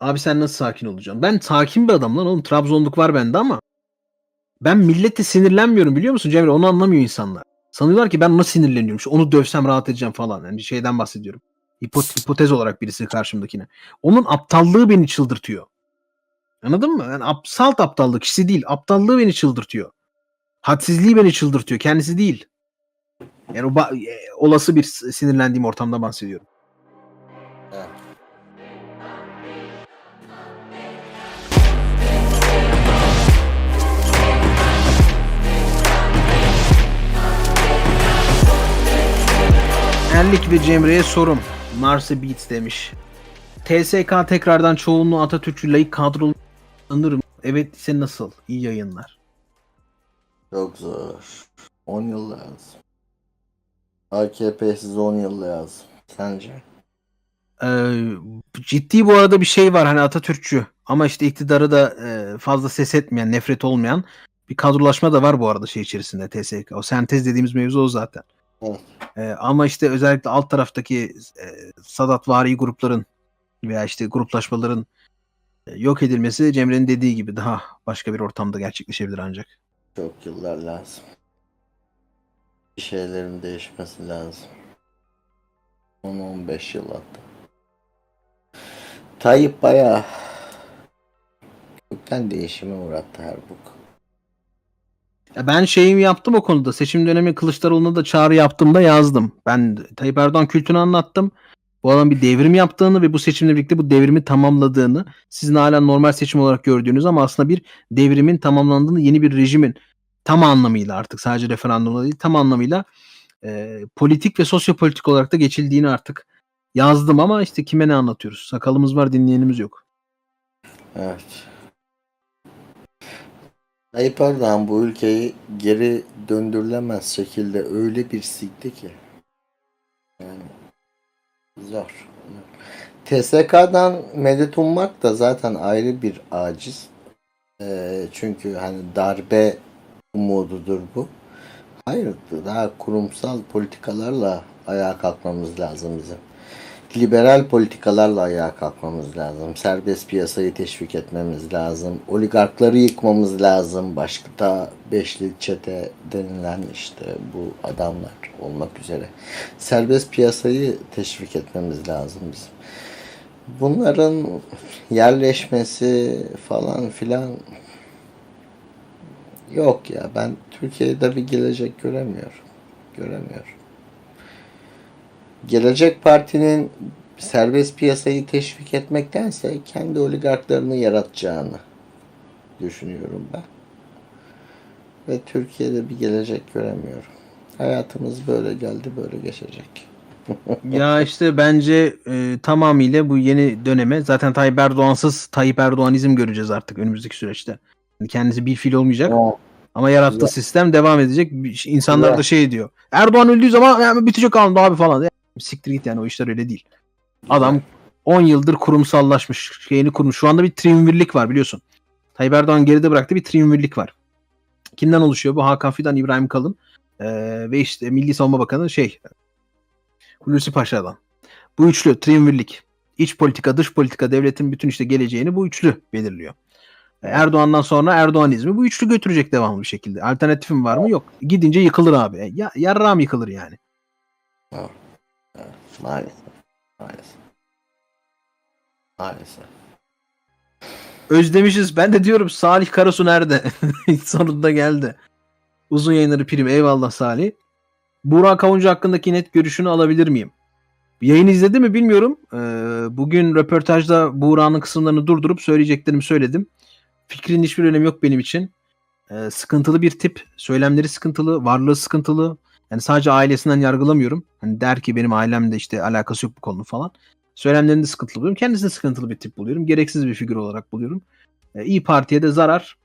Abi sen nasıl sakin olacaksın? Ben sakin bir adam lan oğlum. Trabzonluk var bende ama ben millete sinirlenmiyorum biliyor musun Cemre? Onu anlamıyor insanlar. Sanıyorlar ki ben ona sinirleniyorum. İşte onu dövsem rahat edeceğim falan. Yani şeyden bahsediyorum. Hipot- hipotez olarak birisi karşımdakine. Onun aptallığı beni çıldırtıyor. Anladın mı? Yani ap- salt aptallık kişisi değil. Aptallığı beni çıldırtıyor. Hadsizliği beni çıldırtıyor. Kendisi değil. Yani o ba- e, olası bir sinirlendiğim ortamda bahsediyorum. Erlik ve Cemre'ye sorum. Marsı Beats demiş. TSK tekrardan çoğunluğu Atatürkçü layık kadrolanır mı? Evet ise nasıl? İyi yayınlar. Çok zor. 10 yıl lazım. AKP'siz 10 yıl lazım. Sence? Ee, ciddi bu arada bir şey var hani Atatürkçü ama işte iktidarı da e, fazla ses etmeyen, nefret olmayan bir kadrolaşma da var bu arada şey içerisinde TSK. O sentez dediğimiz mevzu o zaten. Evet. Ee, ama işte özellikle alt taraftaki e, Sadatvari grupların veya işte gruplaşmaların e, yok edilmesi Cemre'nin dediği gibi daha başka bir ortamda gerçekleşebilir ancak. Çok yıllar lazım. Bir şeylerin değişmesi lazım. 10-15 yıl hatta. Tayyip bayağı kökten değişime uğrattı Erbuk. Ya ben şeyimi yaptım o konuda. Seçim dönemi Kılıçdaroğlu'na da çağrı yaptığımda yazdım. Ben Tayyip Erdoğan kültünü anlattım. Bu adam bir devrim yaptığını ve bu seçimle birlikte bu devrimi tamamladığını, sizin hala normal seçim olarak gördüğünüz ama aslında bir devrimin tamamlandığını, yeni bir rejimin tam anlamıyla artık sadece referandumla değil tam anlamıyla e, politik ve sosyopolitik olarak da geçildiğini artık yazdım ama işte kime ne anlatıyoruz? Sakalımız var dinleyenimiz yok. Evet. Tayyip Erdoğan bu ülkeyi geri döndürülemez şekilde öyle bir sikti ki. Yani zor. TSK'dan medet ummak da zaten ayrı bir aciz. Ee, çünkü hani darbe umududur bu. Hayır, daha kurumsal politikalarla ayağa kalkmamız lazım bizim. Liberal politikalarla ayağa kalkmamız lazım. Serbest piyasayı teşvik etmemiz lazım. Oligarkları yıkmamız lazım. Başka da beşli çete denilen işte bu adamlar olmak üzere. Serbest piyasayı teşvik etmemiz lazım bizim. Bunların yerleşmesi falan filan yok ya. Ben Türkiye'de bir gelecek göremiyorum. Göremiyorum. Gelecek Parti'nin serbest piyasayı teşvik etmektense kendi oligarklarını yaratacağını düşünüyorum ben. Ve Türkiye'de bir gelecek göremiyorum. Hayatımız böyle geldi, böyle geçecek. Ya işte bence e, tamamıyla bu yeni döneme zaten Tayyip Erdoğansız Tayyip Erdoğanizm göreceğiz artık önümüzdeki süreçte. Yani kendisi bir fil olmayacak ama yarattığı Güzel. sistem devam edecek. İnsanlar Güzel. da şey diyor. Erdoğan öldüğü zaman yani bitecek anında abi falan. Siktir git yani o işler öyle değil. Adam 10 yıldır kurumsallaşmış. Şeyini kurmuş. Şu anda bir triumvirlik var biliyorsun. Tayyip Erdoğan geride bıraktı bir triumvirlik var. Kimden oluşuyor bu? Hakan Fidan, İbrahim Kalın ee, ve işte Milli Savunma Bakanı şey Hulusi Paşa'dan. Bu üçlü triumvirlik. İç politika, dış politika, devletin bütün işte geleceğini bu üçlü belirliyor. E, Erdoğan'dan sonra Erdoğanizmi bu üçlü götürecek devamlı bir şekilde. Alternatifim var mı? Yok. Gidince yıkılır abi. Ya, yarrağım yıkılır yani. Maalesef. Maalesef. Maalesef. Özlemişiz. Ben de diyorum Salih Karasu nerede? Sonunda geldi. Uzun yayınları prim. Eyvallah Salih. Burak Avuncu hakkındaki net görüşünü alabilir miyim? Yayın izledi mi bilmiyorum. Ee, bugün röportajda Buğra'nın kısımlarını durdurup söyleyeceklerimi söyledim. Fikrin hiçbir önemi yok benim için. Ee, sıkıntılı bir tip. Söylemleri sıkıntılı. Varlığı sıkıntılı. Yani sadece ailesinden yargılamıyorum. Hani der ki benim ailemde işte alakası yok bu konunun falan. Söylemlerinde sıkıntılı buluyorum. Kendisini sıkıntılı bir tip buluyorum. Gereksiz bir figür olarak buluyorum. Ee, İyi Parti'ye de zarar.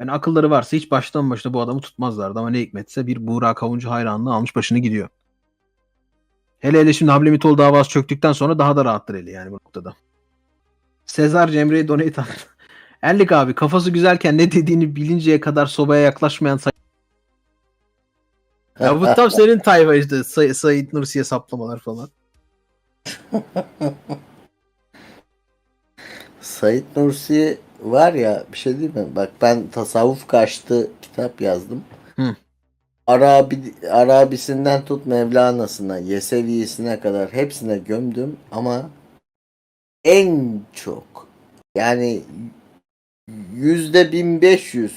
Yani akılları varsa hiç baştan başına bu adamı tutmazlardı ama ne hikmetse bir Buğra Kavuncu hayranlığı almış başını gidiyor. Hele hele şimdi Hablemitoğlu davası çöktükten sonra daha da rahattır eli yani bu noktada. Sezar Cemre'ye donate attı. Erlik abi kafası güzelken ne dediğini bilinceye kadar sobaya yaklaşmayan say- Ya bu tam senin tayfa işte Say- Said Nursi'ye saplamalar falan. Said Nursi var ya bir şey değil mi? Bak ben tasavvuf karşıtı kitap yazdım. Hı. Arabi, Arabisinden tut Mevlana'sına, Yesevi'sine kadar hepsine gömdüm ama en çok yani yüzde 1500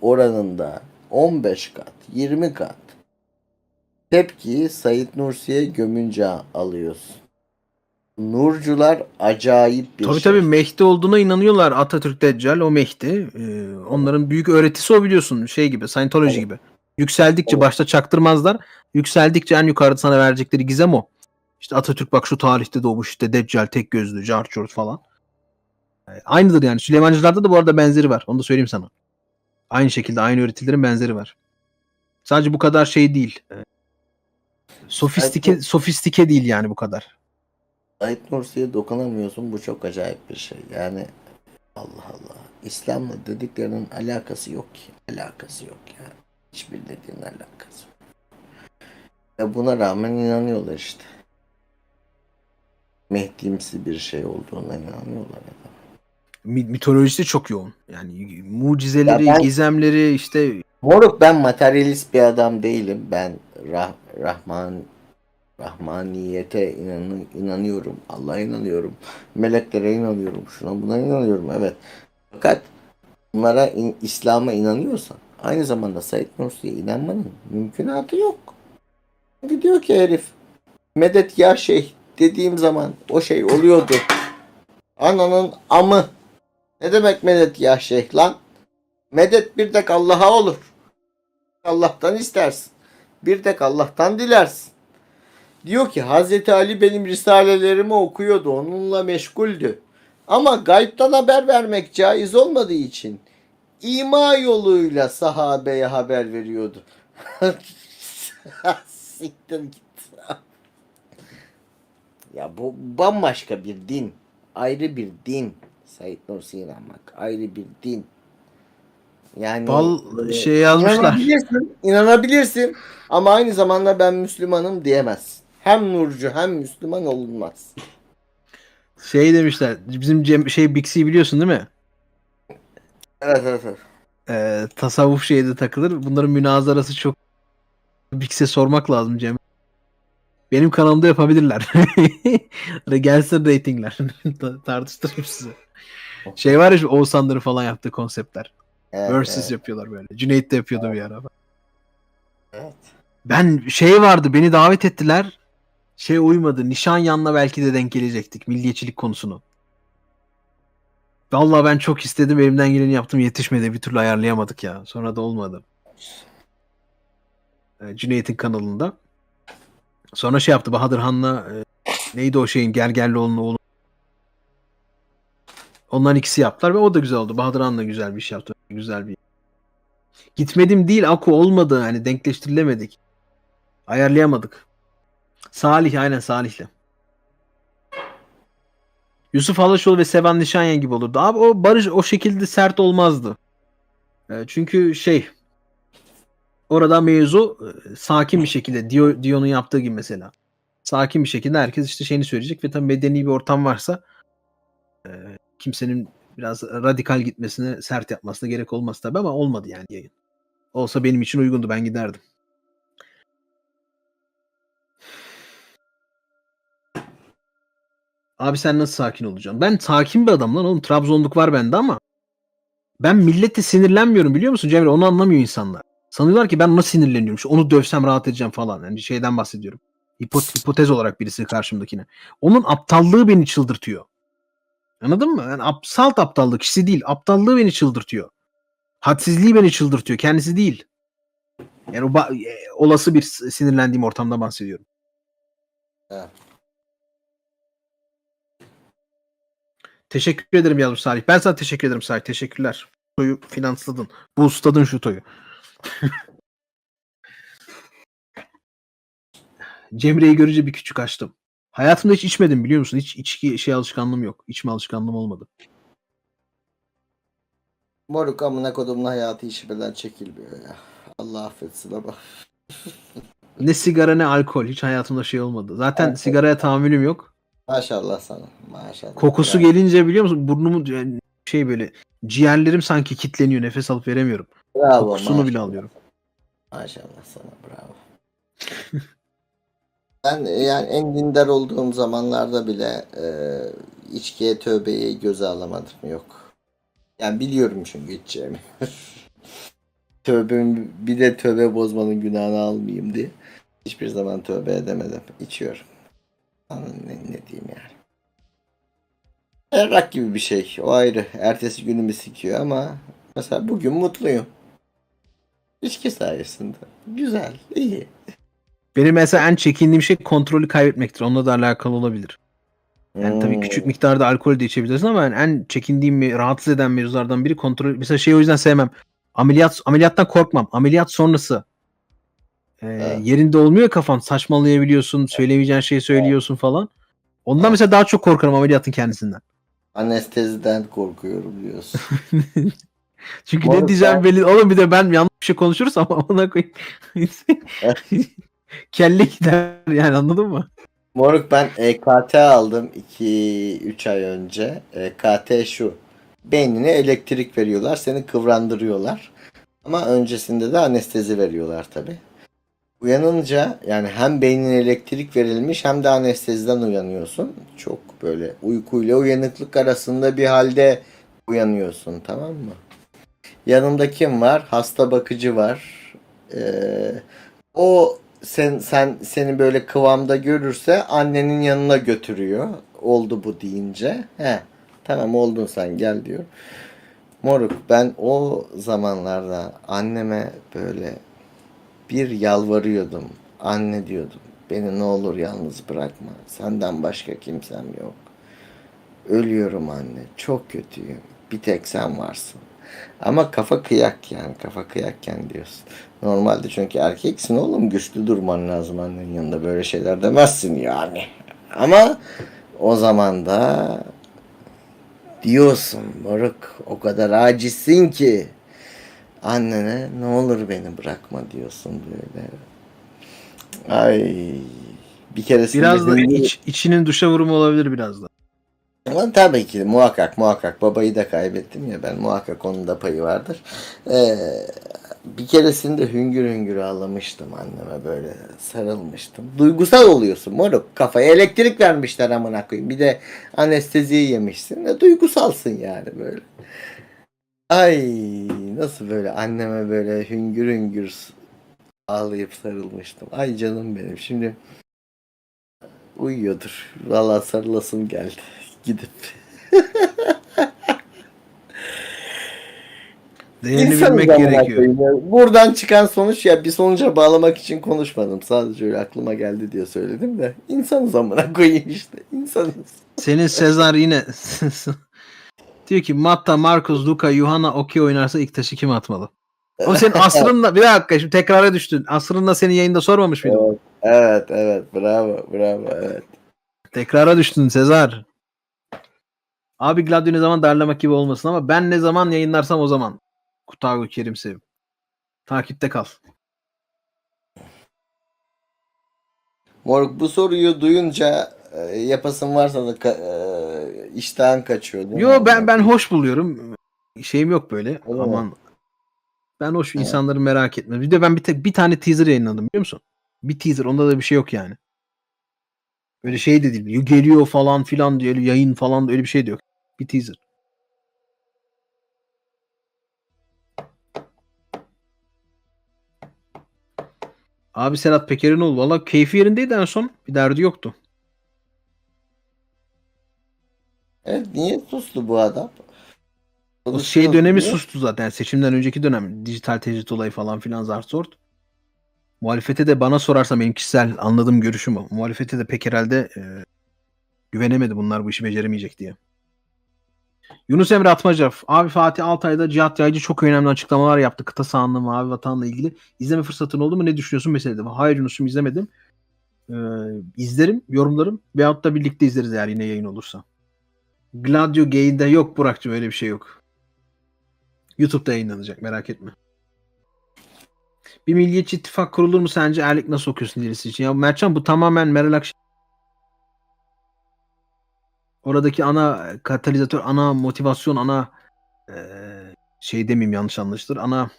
oranında 15 kat, 20 kat tepkiyi Said Nursi'ye gömünce alıyorsun. Nurcular acayip bir Tabii şey. tabii Mehdi olduğuna inanıyorlar. Atatürk Deccal o Mehdi. Ee, onların büyük öğretisi o biliyorsun. Şey gibi Scientology Evet. gibi. Yükseldikçe Evet. başta çaktırmazlar. Yükseldikçe en yukarıda sana verecekleri gizem o. İşte Atatürk bak şu tarihte doğmuş işte Deccal tek gözlü, carçurt falan. Ee, Aynıdır yani. Süleymancılarda da bu arada benzeri var. Onu da söyleyeyim sana. Aynı şekilde aynı öğretilerin benzeri var. Sadece bu kadar şey değil. Sofistike, Evet, sofistike değil yani bu kadar. Said Nursi'ye dokunamıyorsun. Bu çok acayip bir şey. Yani Allah Allah. İslam'la dediklerinin alakası yok ki. Alakası yok yani. Hiçbir dediğin alakası yok. Ve buna rağmen inanıyorlar işte. Mehdimsi bir şey olduğuna inanıyorlar. ya. Mi- mitolojisi çok yoğun. Yani mucizeleri, Ya ben- gizemleri işte Moruk ben materyalist bir adam değilim. Ben rah, Rahman Rahmaniyete inan, inanıyorum. Allah'a inanıyorum. Meleklere inanıyorum. Şuna buna inanıyorum. Evet. Fakat bunlara in- İslam'a inanıyorsan aynı zamanda Said Nursi'ye inanmanın mümkünatı yok. Çünkü diyor ki herif medet ya şey dediğim zaman o şey oluyordu. Ananın amı. Ne demek medet ya şeyh lan? Medet bir tek Allah'a olur. Allah'tan istersin. Bir tek Allah'tan dilersin. Diyor ki Hazreti Ali benim risalelerimi okuyordu. Onunla meşguldü. Ama gaybtan haber vermek caiz olmadığı için ima yoluyla sahabeye haber veriyordu. Siktir git. Ya bu bambaşka bir din. Ayrı bir din. Said Nursi'ye inanmak. Ayrı bir din. Yani bal şey yazmışlar. İnanabilirsin, inanabilirsin ama aynı zamanda ben Müslümanım diyemezsin. Hem Nurcu hem Müslüman olunmaz. Şey demişler. Bizim Cem, şey Bixi biliyorsun değil mi? Evet evet evet. Ee, tasavvuf şeyde takılır. Bunların münazarası çok Bix'e sormak lazım Cem. Benim kanalımda yapabilirler. Gelsin reytingler. Ta- Tartıştırırım size. Şey var ya şu Oğuzhanların falan yaptığı konseptler. evet, Versus evet, yapıyorlar böyle. Cüneyt de yapıyordu bir ara. evet. Ben şey vardı beni davet ettiler. Şey uymadı. Nişanyan'la belki de denk gelecektik milliyetçilik konusunu. Vallahi ben çok istedim. Elimden geleni yaptım. Yetişmedi. Bir türlü ayarlayamadık ya. Sonra da olmadı. Ee, Cüneyt'in kanalında. Sonra şey yaptı. Bahadır Han'la e, neydi o şeyin Gergerlioğlu'nun oğlu. Onların ikisi yaptılar ve o da güzel oldu. Bahadır Han da güzel bir iş yaptı. Güzel bir. Gitmedim değil Aku olmadı. Hani denkleştirilemedik. Ayarlayamadık. Salih aynen Salih'le. Yusuf Alaşoğlu ve Sevan Nişanyan gibi olurdu. Abi o barış o şekilde sert olmazdı. E, çünkü şey orada mevzu e, sakin bir şekilde Dio, Dion'un yaptığı gibi mesela. Sakin bir şekilde herkes işte şeyini söyleyecek ve tabii medeni bir ortam varsa e, kimsenin biraz radikal gitmesine, sert yapmasına gerek olmaz tabii ama olmadı yani yayın. Olsa benim için uygundu ben giderdim. Abi sen nasıl sakin olacaksın? Ben sakin bir adamım lan oğlum. Trabzonluk var bende ama ben millete sinirlenmiyorum biliyor musun Cemre? Onu anlamıyor insanlar. Sanıyorlar ki ben ona sinirleniyorum. Onu dövsem rahat edeceğim falan. Yani şeyden bahsediyorum. Hipo- hipotez olarak birisi karşımdakine. Onun aptallığı beni çıldırtıyor. Anladın mı? Yani salt aptallık kişisi değil. Aptallığı beni çıldırtıyor. Hadsizliği beni çıldırtıyor. Kendisi değil. Yani o ba- e, olası bir sinirlendiğim ortamda bahsediyorum. Evet. Teşekkür ederim yavrum Salih. Ben sana teşekkür ederim Salih. Teşekkürler. Toyu finansladın. Boostladın şu toyu. Cemre'yi görünce bir küçük açtım. Hayatımda hiç içmedim biliyor musun? Hiç içki şey alışkanlığım yok. İçme alışkanlığım olmadı. Moruk amına kodumun hayatı işimden çekilmiyor ya. Allah affetsin ama. Ne sigara ne alkol. Hiç hayatımda şey olmadı. Zaten Evet. sigaraya tahammülüm yok. Maşallah sana. Maşallah. Kokusu Bravo. gelince biliyor musun burnumu yani şey böyle ciğerlerim sanki kitleniyor. Nefes alıp veremiyorum. Bravo. Kokusunu maşallah. bile alıyorum. Maşallah sana bravo. ben e, yani en dindar olduğum zamanlarda bile e, içkiye tövbeyi göze alamadım yok. Yani biliyorum çünkü içeceğimi. Tövbemi bir de tövbe bozmanın günahını almayayım diye. Hiçbir zaman tövbe edemedim. İçiyorum. Ne, ne diyeyim yani. Errak gibi bir şey. O ayrı. Ertesi günümü sikiyor ama mesela bugün mutluyum. İçki sayesinde. Güzel, iyi. Benim mesela en çekindiğim şey kontrolü kaybetmektir. Onunla da alakalı olabilir. Yani tabii Hmm. küçük miktarda alkol de içebilirsin ama yani en çekindiğim rahatsız eden mevzulardan biri kontrol. Mesela şey o yüzden sevmem. Ameliyat ameliyattan korkmam. Ameliyat sonrası e, Evet. yerinde olmuyor kafan. Saçmalayabiliyorsun, söylemeyeceğin şeyi söylüyorsun falan. Ondan Evet. mesela daha çok korkarım ameliyatın kendisinden. Anesteziden korkuyorum diyorsun. Çünkü Moruk ne diyeceğim ben- belli. Oğlum bir de ben yanlış bir şey konuşuruz ama ona koyayım. Kelle gider yani anladın mı? Moruk ben EKT aldım 2-3 ay önce. EKT şu. Beynine elektrik veriyorlar. Seni kıvrandırıyorlar. Ama öncesinde de anestezi veriyorlar tabi. Uyanınca yani hem beynine elektrik verilmiş hem de anesteziden uyanıyorsun. Çok böyle uykuyla uyanıklık arasında bir halde uyanıyorsun tamam mı? Yanımda kim var? Hasta bakıcı var. Ee, o sen sen seni böyle kıvamda görürse annenin yanına götürüyor. Oldu bu deyince. He. Tamam oldun sen gel diyor. Moruk ben o zamanlarda anneme böyle bir yalvarıyordum. Anne diyordum. Beni ne olur yalnız bırakma. Senden başka kimsem yok. Ölüyorum anne. Çok kötüyüm. Bir tek sen varsın. Ama kafa kıyak yani. Kafa kıyakken diyorsun. Normalde çünkü erkeksin oğlum. Güçlü durman lazım annenin yanında. Böyle şeyler demezsin yani. Ama o zaman da diyorsun moruk. O kadar acizsin ki. Annene ne olur beni bırakma diyorsun böyle. Ay bir keresinde Biraz da iç, içinin duşa vurumu olabilir biraz da. Ama tabii ki muhakkak muhakkak babayı da kaybettim ya ben muhakkak onun da payı vardır. Ee, bir keresinde hüngür hüngür ağlamıştım anneme böyle sarılmıştım. Duygusal oluyorsun moruk kafaya elektrik vermişler amına koyayım. Bir de anesteziyi yemişsin de duygusalsın yani böyle. Ay nasıl böyle anneme böyle hüngür hüngür ağlayıp sarılmıştım. Ay canım benim şimdi uyuyordur. Vallahi sarılasım geldi gidip. Değerini İnsanız bilmek gerekiyor. ya. Buradan çıkan sonuç ya bir sonuca bağlamak için konuşmadım. Sadece öyle aklıma geldi diye söyledim de. İnsanız amına koyayım işte. İnsanız. Senin Sezar yine diyor ki Matta, Marcos, Luka, Yuhanna okey oynarsa ilk taşı kim atmalı? O senin asrınla bir dakika şimdi tekrara düştün. Asrınla senin yayında sormamış mıydın? Evet, evet, evet. Bravo, bravo, evet. Tekrara düştün Sezar. Abi Gladio ne zaman darlamak gibi olmasın ama ben ne zaman yayınlarsam o zaman. Kutago Kerim Sevim. Takipte kal. Moruk bu soruyu duyunca e, yapasın varsa da ka- e, iştahın kaçıyor değil mi? Yo ben ben hoş buluyorum. Şeyim yok böyle. mi? Aman. Ben hoş insanları merak etme. Bir de ben bir tek bir tane teaser yayınladım biliyor musun? Bir teaser onda da bir şey yok yani. Öyle şey de değil. Geliyor falan filan öyle yayın falan da öyle bir şey de yok. Bir teaser. Abi Serhat Pekerinoğlu valla keyfi yerindeydi en son. Bir derdi yoktu. Evet, niye sustu bu adam? O şey dönemi Niye? sustu zaten. Seçimden önceki dönem. Dijital tecrit olayı falan filan zar sort. Muhalefete de bana sorarsa benim kişisel anladığım görüşüm o. Muhalefete de pek herhalde e, güvenemedi bunlar bu işi beceremeyecek diye. Yunus Emre Atmaca. Abi Fatih Altay'da Cihat Yaycı çok önemli açıklamalar yaptı. Kıta sahanlığı mavi vatanla ilgili. İzleme fırsatın oldu mu? Ne düşünüyorsun meselede? Hayır Yunus'um izlemedim. Ee, izlerim, yorumlarım. Veyahut da birlikte izleriz eğer yine yayın olursa. Gladio Gay'de yok Burak'cığım öyle bir şey yok. YouTube'da yayınlanacak merak etme. Bir milliyetçi ittifak kurulur mu sence? Erlik nasıl okuyorsun dirisi için? Ya Mertcan bu tamamen Meral Akşener Oradaki ana katalizatör, ana motivasyon, ana eee, şey demeyeyim yanlış anlaşılır. Ana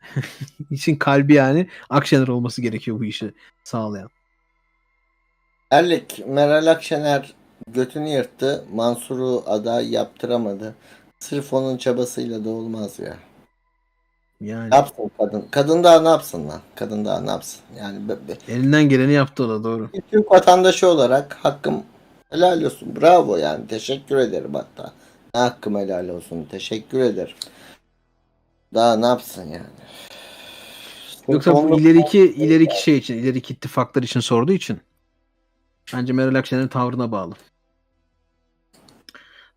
işin kalbi yani Akşener olması gerekiyor bu işi sağlayan. Erlik, Meral Akşener götünü yırttı. Mansur'u aday yaptıramadı. Sırf onun çabasıyla da olmaz ya. Yani Ne yapsın kadın? Kadın daha ne yapsın lan? Kadın daha ne yapsın? Yani be- be- elinden geleni yaptı o da doğru. bir Türk vatandaşı olarak hakkım helal olsun. Bravo yani. Teşekkür ederim hatta. Ne hakkım helal olsun. Teşekkür ederim. Daha ne yapsın yani? Yoksa bu ileriki ileriki şey için, ileriki ittifaklar için sorduğu için bence Meral Akşener'in tavrına bağlı.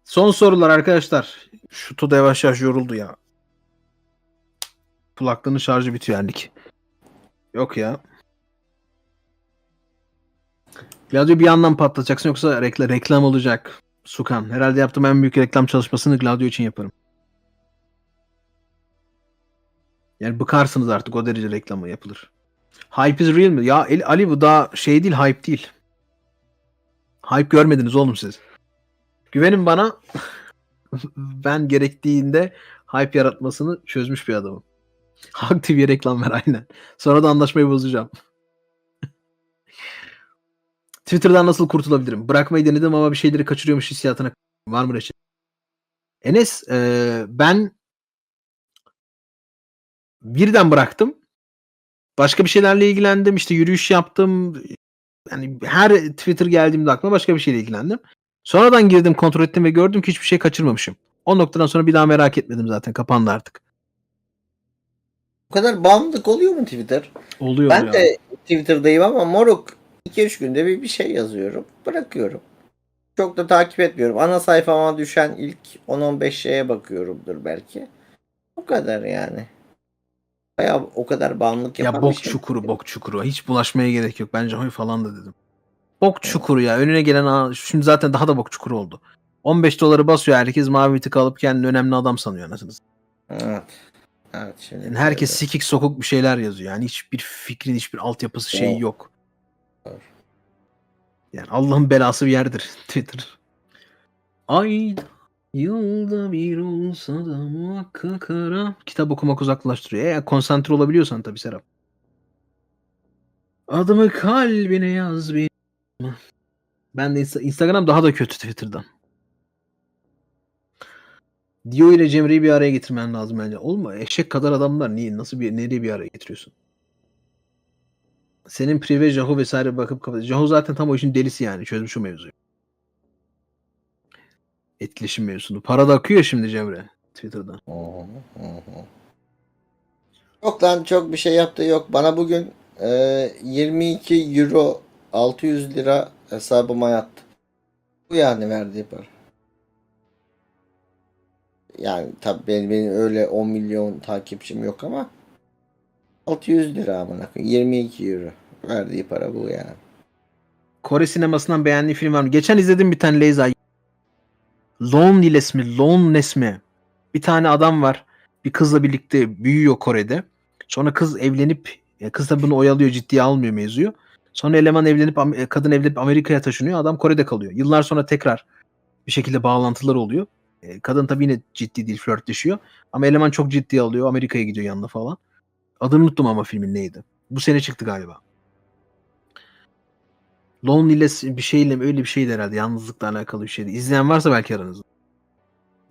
Son sorular arkadaşlar. Şu Tuda yavaş yavaş yoruldu ya. Kulaklığının şarjı bitiyor Erlik. Yok ya. Gladio bir yandan patlatacaksın yoksa reklam, reklam olacak. Sukan. Herhalde yaptığım en büyük reklam çalışmasını Gladio için yaparım. Yani bıkarsınız artık o derece reklamı yapılır. Hype is real mi? Ya Ali bu daha şey değil hype değil. Hype görmediniz oğlum siz. Güvenin bana ben gerektiğinde hype yaratmasını çözmüş bir adamım. Halk TV'ye reklam ver aynen. Sonra da anlaşmayı bozacağım. Twitter'dan nasıl kurtulabilirim? Bırakmayı denedim ama bir şeyleri kaçırıyormuş hissiyatına var mı reçete? Enes e, ben birden bıraktım. Başka bir şeylerle ilgilendim. İşte yürüyüş yaptım. Yani her Twitter geldiğimde aklıma başka bir şeyle ilgilendim. Sonradan girdim kontrol ettim ve gördüm ki hiçbir şey kaçırmamışım. O noktadan sonra bir daha merak etmedim zaten. Kapandı artık. Bu kadar bağımlılık oluyor mu Twitter? Oluyor Ben ya. de Twitter'dayım ama moruk 2-3 günde bir, bir şey yazıyorum. Bırakıyorum. Çok da takip etmiyorum. Ana sayfama düşen ilk 10-15 şeye bakıyorumdur belki. O kadar yani. Bayağı o kadar bağımlılık yapan Ya bok şey. çukuru bok çukuru. Hiç bulaşmaya gerek yok. Bence hoy falan da dedim. Bok çukuru ya. Önüne gelen şimdi zaten daha da bok çukuru oldu. 15 doları basıyor herkes mavi tık alıp kendini önemli adam sanıyor anasını satayım. Evet. Evet şimdi. Yani herkes sikik sokuk bir şeyler yazıyor. Yani hiçbir fikrin, hiçbir altyapısı şeyi Evet. yok. Yani Allah'ın belası bir yerdir Twitter. Ay yılda bir olsa da muhakkak ara. Kitap okumak uzaklaştırıyor. Eğer konsantre olabiliyorsan tabii Serap. Adımı kalbine yaz bir. Ben de Insta- Instagram daha da kötü Twitter'dan. Dio ile Cemre'yi bir araya getirmen lazım bence. Olma eşek kadar adamlar niye nasıl bir nereye bir araya getiriyorsun? Senin prive Jaho vesaire bakıp kapat. Jaho zaten tam o işin delisi yani çözmüş o mevzuyu. Etkileşim mevzusunu. Para da akıyor şimdi Cemre Twitter'dan. Hı hı. Yok lan çok bir şey yaptı yok. Bana bugün e, 22 euro 600 lira hesabıma yattı. Bu yani verdiği para. Yani tabii benim, benim öyle 10 milyon takipçim yok ama 600 lira amına koyayım. 22 euro. Verdiği para bu yani. Kore sinemasından beğendiğin film var mı? Geçen izledim bir tane Leyza. Loneliness mi? Loneliness mi? Bir tane adam var. Bir kızla birlikte büyüyor Kore'de. Sonra kız evlenip kız da bunu oyalıyor ciddiye almıyor mevzuyu. Sonra eleman evlenip e, kadın evlenip Amerika'ya taşınıyor. Adam Kore'de kalıyor. Yıllar sonra tekrar bir şekilde bağlantılar oluyor. E, Kadın tabii yine ciddi değil flörtleşiyor. Ama eleman çok ciddiye alıyor. Amerika'ya gidiyor yanına falan. Adını unuttum ama filmin neydi. Bu sene çıktı galiba. Loneliness bir şeyle öyle bir şeydi herhalde. Yalnızlıkla alakalı bir şeydi. İzleyen varsa belki aranızda.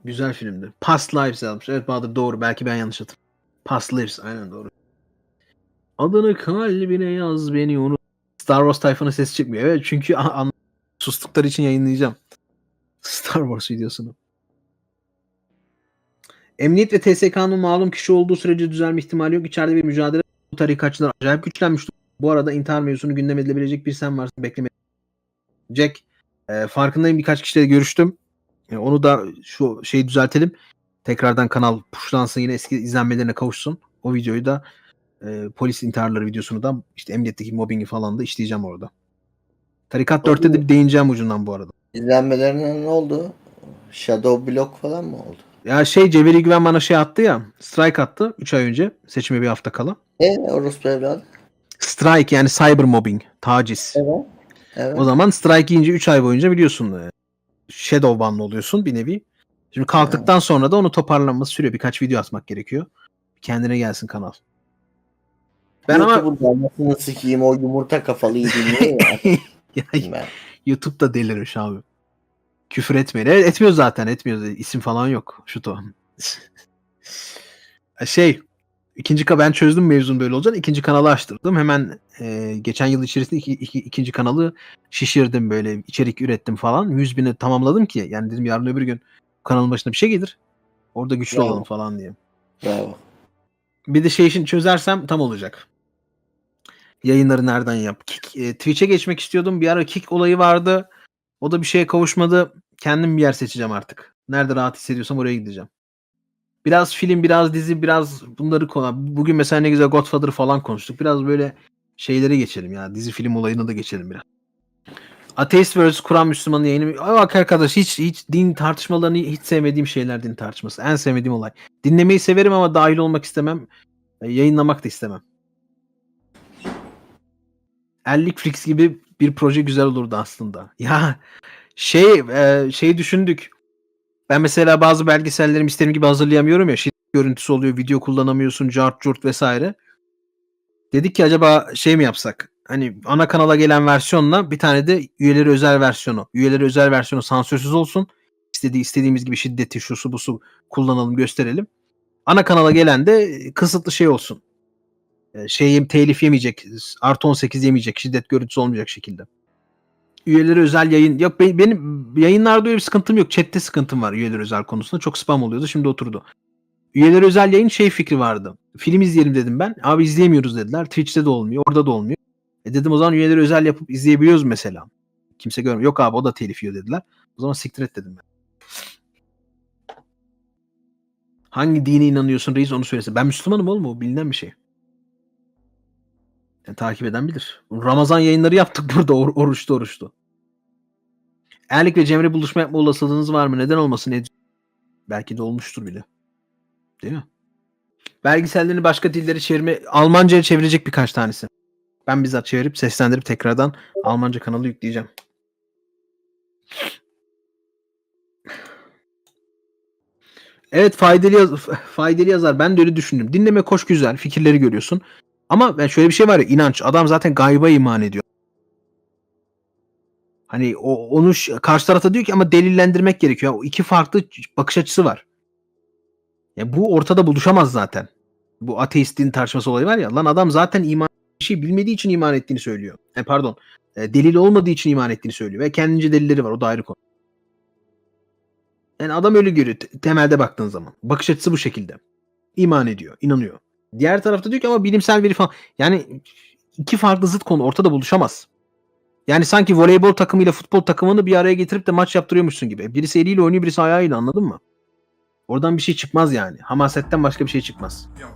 Güzel filmdi. Past Lives yazmış. Evet Bahadır doğru. Belki ben yanlış hatırladım. Past Lives. Aynen doğru. Adını kalbine yaz beni unut. Star Wars tayfanın sesi çıkmıyor. Evet çünkü sustukları için yayınlayacağım. Star Wars videosunu. Emniyet ve TSK'nın malum kişi olduğu sürece düzelme ihtimali yok. İçeride bir mücadele bu tarikatçılar acayip güçlenmiş. Bu arada intihar mevzusunu gündem edilebilecek bir sen varsın bekleme. Jack e, farkındayım birkaç kişiyle görüştüm. E, onu da şu şeyi düzeltelim. Tekrardan kanal pushlansın yine eski izlenmelerine kavuşsun. O videoyu da e, polis intiharları videosunu da işte emniyetteki mobbingi falan da işleyeceğim orada. Tarikat 4'te de değineceğim ucundan bu arada. İzlenmelerine ne oldu? Shadow Block falan mı oldu? Ya şey Ceveri Güven bana şey attı ya. Strike attı 3 ay önce. Seçime bir hafta kala. Ne orospu evladı? Strike yani cyber mobbing. Taciz. Evet. Evet. O zaman strike yiyince 3 ay boyunca biliyorsun e, shadow banlı oluyorsun bir nevi. Şimdi kalktıktan sonra da onu toparlanması sürüyor. Birkaç video atmak gerekiyor. Kendine gelsin kanal. Ben ama YouTube'un anasını sikeyim o yumurta kafalıyı dinliyor ya. Ya, ben. YouTube da delirmiş abi. Küfür etmeyin. Evet, etmiyor zaten etmiyor. İsim falan yok. Şu to. şey ikinci ben çözdüm mevzun böyle olacağını. İkinci kanalı açtırdım. Hemen e, geçen yıl içerisinde iki, iki- ikinci kanalı şişirdim böyle içerik ürettim falan. 100 bini tamamladım ki yani dedim yarın öbür gün kanalın başına bir şey gelir. Orada güçlü Bravo. olalım falan diye. Bravo. Bir de şey için çözersem tam olacak. Yayınları nereden yap? Kick, e, Twitch'e geçmek istiyordum. Bir ara Kick olayı vardı. O da bir şeye kavuşmadı. Kendim bir yer seçeceğim artık. Nerede rahat hissediyorsam oraya gideceğim. Biraz film, biraz dizi, biraz bunları konu. Bugün mesela ne güzel Godfather falan konuştuk. Biraz böyle şeylere geçelim ya. Dizi film olayına da geçelim biraz. Ateist vs. Kur'an Müslümanı yayını. Ay Bak arkadaş hiç hiç din tartışmalarını hiç sevmediğim şeyler din tartışması. En sevmediğim olay. Dinlemeyi severim ama dahil olmak istemem. E, Yayınlamak da istemem. Ellik Flix gibi bir proje güzel olurdu aslında. Ya şey e, şey düşündük. Ben mesela bazı belgesellerimi istediğim gibi hazırlayamıyorum ya. Şiddet görüntüsü oluyor, video kullanamıyorsun, cart curt vesaire. Dedik ki acaba şey mi yapsak? Hani ana kanala gelen versiyonla bir tane de üyeleri özel versiyonu. Üyeleri özel versiyonu sansürsüz olsun. İstediği istediğimiz gibi şiddeti şusu busu kullanalım, gösterelim. Ana kanala gelen de kısıtlı şey olsun. E, Şey telif yemeyecek, artı 18 yemeyecek, şiddet görüntüsü olmayacak şekilde. Üyeleri özel yayın. Yok be- benim yayınlarda öyle bir sıkıntım yok. Chat'te sıkıntım var üyeleri özel konusunda. Çok spam oluyordu. Şimdi oturdu. Üyeleri özel yayın şey fikri vardı. Film izleyelim dedim ben. Abi izleyemiyoruz dediler. Twitch'te de olmuyor. Orada da olmuyor. E dedim o zaman üyeleri özel yapıp izleyebiliyoruz mesela. Kimse görmüyor. Yok abi o da telif yiyor dediler. O zaman siktir et dedim ben. Hangi dine inanıyorsun reis onu söylesin. Ben Müslümanım oğlum o bilinen bir şey. Yani takip eden bilir. Ramazan yayınları yaptık burada or- oruçlu oruçlu. Erlik ve Cemre buluşma yapma olasılığınız var mı? Neden olmasın? Ed- Belki de olmuştur bile. Değil mi? Belgesellerini başka dillere çevirme, Almanca'ya çevirecek birkaç tanesi. Ben bizzat çevirip seslendirip tekrardan Almanca kanalı yükleyeceğim. Evet faydalı, yaz- faydalı yazar. Ben de öyle düşündüm. Dinleme koş güzel. Fikirleri görüyorsun. Ama şöyle bir şey var ya inanç. Adam zaten gayba iman ediyor. Hani o onu karşı tarafta diyor ki ama delillendirmek gerekiyor. O iki farklı bakış açısı var. Ya bu ortada buluşamaz zaten. Bu ateistin tartışması olayı var ya. Lan adam zaten iman bir şey bilmediği için iman ettiğini söylüyor. E, pardon. E, delil olmadığı için iman ettiğini söylüyor. Ve kendince delilleri var. O da ayrı konu. Yani adam öyle görüyor te- temelde baktığın zaman. Bakış açısı bu şekilde. İman ediyor, inanıyor. Diğer tarafta diyor ki ama bilimsel veri falan. Yani iki farklı zıt konu ortada buluşamaz. Yani sanki voleybol takımıyla futbol takımını bir araya getirip de maç yaptırıyormuşsun gibi. Birisi eliyle oynuyor, birisi ayağıyla anladın mı? Oradan bir şey çıkmaz yani. Hamasetten başka bir şey çıkmaz. Yo.